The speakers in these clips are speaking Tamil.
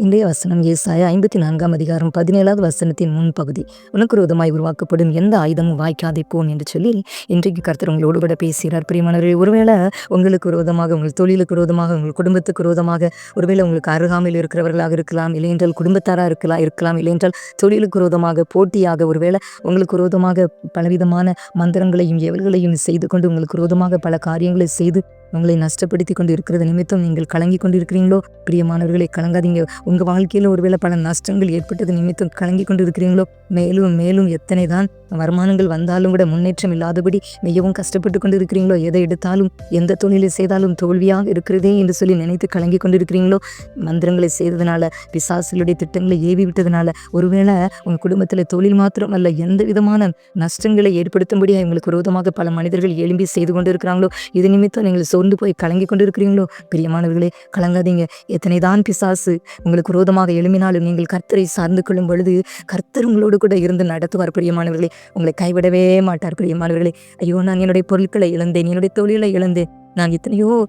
இன்றைய வசனம் ஏசாய ஐம்பத்தி நான்காம் அதிகாரம் பதினேழாவது வசனத்தின் முன்பகுதி. உனக்கு ரோதமாய் உருவாக்கப்படும் எந்த ஆயுதமும் வாய்க்காதே போம் என்று சொல்லி இன்றைக்கு கருத்தர் உங்களோடு கூட பேசுகிறார். பிரியமானவர்கள் ஒருவேளை உங்களுக்கு விரோதமாக உங்கள் தொழிலுக்கு விரோதமாக உங்கள் குடும்பத்துக்கு விரோதமாக ஒருவேளை உங்களுக்கு அருகாமையில் இருக்கிறவர்களாக இருக்கலாம் இல்லையென்றால் குடும்பத்தாராக இருக்கலாம் இருக்கலாம் இல்லையென்றால் தொழிலுக்கு விரோதமாக போட்டியாக ஒருவேளை உங்களுக்கு விரோதமாக பலவிதமான மந்திரங்களையும் எவல்களையும் செய்து கொண்டு உங்களுக்கு விரோதமாக பல காரியங்களை செய்து உங்களை நஷ்டப்படுத்தி கொண்டு இருக்கிறது நிமித்தம் நீங்கள் கலங்கி கொண்டு இருக்கிறீங்களோ பிரியமானவர்களை கலங்காதீங்க. உங்கள் வாழ்க்கையில் ஒருவேளை பல நஷ்டங்கள் ஏற்பட்டது நிமித்தம் கலங்கி கொண்டு இருக்கிறீங்களோ மேலும் மேலும் எத்தனை தான் வருமானங்கள் வந்தாலும் கூட முன்னேற்றம் இல்லாதபடி மிகவும் கஷ்டப்பட்டு கொண்டு இருக்கிறீங்களோ எதை எடுத்தாலும் எந்த தொழிலை செய்தாலும் தோல்வியாக இருக்கிறதே என்று சொல்லி நினைத்து கலங்கி கொண்டு இருக்கிறீங்களோ மந்திரங்களை செய்ததுனால பிசாசுகளுடைய திட்டங்களை ஏவி விட்டதுனால ஒருவேளை உங்கள் குடும்பத்தில் தொழில் மாத்திரம் அல்ல எந்த விதமான நஷ்டங்களை ஏற்படுத்தும்படியாக உங்களுக்கு விரோதமாக பல மனிதர்கள் எழும்பி செய்து கொண்டு இருக்கிறாங்களோ இது நிமித்தம் நீங்கள் சோர்ந்து போய் கலங்கி கொண்டு இருக்கிறீங்களோ பிரியமானவர்களே கலங்காதீங்க. எத்தனை தான் பிசாசு உங்களுக்கு விரோதமாக எழும்பினாலும் நீங்கள் கர்த்தரை சார்ந்து கொள்ளும் பொழுது கர்த்தர் உங்களோடு கூட இருந்து நடத்துவார் பிரியமானவர்களே. உங்களை கைவிடவே மாட்டார் பிரியமானவர்களே. ஐயோ நான் என்னுடைய பொருட்களை இழந்தேன் என்னுடைய தொழிலை இழந்தேன். நான் எத்தனையோ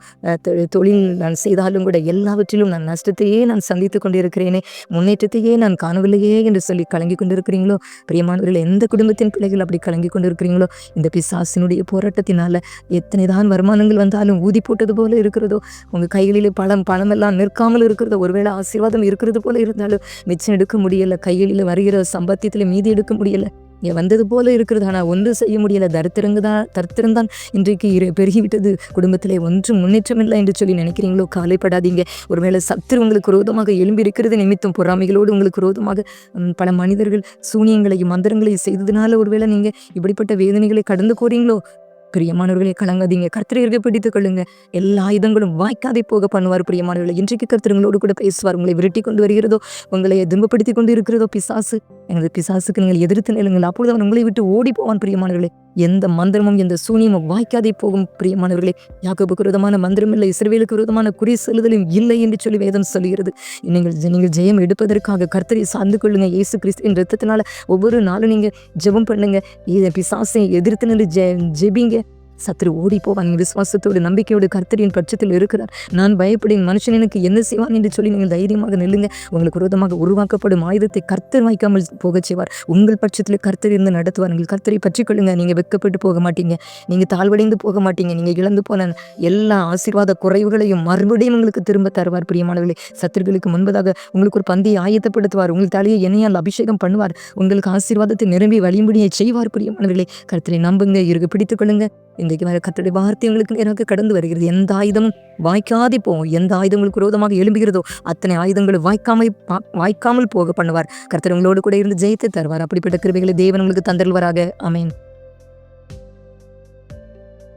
தொ- தொழில் நான் செய்தாலும் கூட எல்லாவற்றிலும் நான் நஷ்டத்தையே நான் சந்தித்து கொண்டிருக்கிறேனே. முன்னேற்றத்தையே நான் காணவில்லையே என்று சொல்லி கலங்கி கொண்டிருக்கிறீங்களோ? பிரியமானவர்கள் எந்த குடும்பத்தின் பிள்ளைகள் அப்படி கலங்கி கொண்டிருக்கிறீங்களோ? இந்த பிசாசினுடைய போராட்டத்தினால எத்தனை தான் வருமானங்கள் வந்தாலும் ஊதி போட்டது போல இருக்கிறதோ? உங்கள் கைகளில் பழம் பணமெல்லாம் நிற்காமல் இருக்கிறதோ? ஒருவேளை ஆசீர்வாதம் இருக்கிறது போல இருந்தாலும் மிச்சம் எடுக்க முடியல கைகளில் வருகிற சம்பாத்தியத்தில் மீதி எடுக்க முடியலை. இங்கே வந்தது போல இருக்கிறது ஆனால் ஒன்றும் செய்ய முடியல. தரித்திரங்க தான் தரித்திரம்தான் இன்றைக்கு இரு பெருகிவிட்டது. குடும்பத்திலே ஒன்றும் முன்னேற்றம் இல்லை என்று சொல்லி நினைக்கிறீங்களோ? காலைப்படாதீங்க ஒருவேளை சத்துரு உங்களுக்கு ரோதமாக எழும்பி இருக்கிறது நிமித்தம் பொறாமைகளோடு உங்களுக்கு ரோதமாக பல மனிதர்கள் சூனியங்களையும் மந்திரங்களையும் செய்ததுனால ஒருவேளை நீங்கள் இப்படிப்பட்ட வேதனைகளை கடந்து கோறீங்களோ பிரியமானவர்களை கலங்காதீங்க. கர்த்தரை இருக்க பிடித்துக் கொள்ளுங்க. எல்லா ஆயுதங்களும் வாய்க்காதே போக பண்ணுவார் பிரியமானவர்களை. இன்றைக்கு கர்த்தருங்களோடு கூட பேசுவார். உங்களை விரட்டி கொண்டு வருகிறதோ உங்களை துன்பப்படுத்தி கொண்டு இருக்கிறதோ பிசாசு. எனது பிசாசுக்கு நீங்கள் எதிர்த்து நிலுங்கள் அப்பொழுது அவன் உங்களை விட்டு ஓடி போவான் பிரியமானவர்களே. எந்த மந்திரமும் எந்த சூனியமும் வாய்க்காதே போகும். பிரியமானவர்களே யாக்கோபுக்கு விரோதமான மந்திரம் இல்லை இஸ்ரவேலுக்கு விரோதமான குறி செலுதலும் இல்லை என்று சொல்லி வேதம் சொல்கிறது நீங்கள் ஜெ- நீங்கள் ஜெயம் எடுப்பதற்காக கர்த்தரை சார்ந்து கொள்ளுங்க. இயேசு கிறிஸ்துவின் ரத்தத்தினால ஒவ்வொரு நாளும் நீங்கள் ஜெபம் பண்ணுங்க. பிசாசை எதிர்த்து நின்று ஜெ ஜெபிங்க. சத்ரு ஓடி போவான் விசுவாசத்தோடு நம்பிக்கையோடு கர்த்தரின் பட்சத்தில் இருக்கிறார். நான் பயப்படின் மனுஷன் எனக்கு என்ன செய்வான் என்று சொல்லி நீங்கள் தைரியமாக நெல்லுங்க. உங்களுக்கு விரோதமாக உருவாக்கப்படும் ஆயுதத்தை கர்த்தர் வைக்காமல் போகச் செய்வார். உங்கள் பட்சத்தில் கர்த்தர் இருந்து நடத்துவார். நீங்கள் கர்த்தரை பற்றி கொள்ளுங்க நீங்க வெட்கப்பட்டு போக மாட்டீங்க. நீங்கள் தாழ்வடைந்து போக மாட்டீங்க. நீங்கள் இழந்து போன எல்லா ஆசீர்வாத குறைவுகளையும் மறுபடியும் உங்களுக்கு திரும்ப தருவார் பிரியமானவர்களே. சத்துருக்களுக்கு முன்பதாக உங்களுக்கு ஒரு பந்தியை ஆயத்தப்படுத்துவார். உங்கள் தலையை என்னையால் அபிஷேகம் பண்ணுவார். உங்களுக்கு ஆசீர்வாதத்தை நிரம்பி வழிமுடியை செய்வார் பிரியமானவர்களே. கருத்தரை நம்புங்க இருக பிடித்துக் கொள்ளுங்க இன்றைக்கு கத்தடி வார்த்தைகளுக்கு எனக்கு கடந்து வருகிறது. எந்த ஆயுதமும் வாய்க்காது போவோம் எந்த ஆயுதங்களுக்கு விரோதமாக எழும்புகிறதோ அத்தனை ஆயுதங்களை வாய்க்காமல் பா- வாய்க்காமல் போக பண்ணுவார். கர்த்தர் உங்களோடு கூட இருந்து ஜெயித்து தருவார். அப்படிப்பட்ட கிருபைகளை தேவன் உங்களுக்கு தந்தருள்வாராக. அமேன்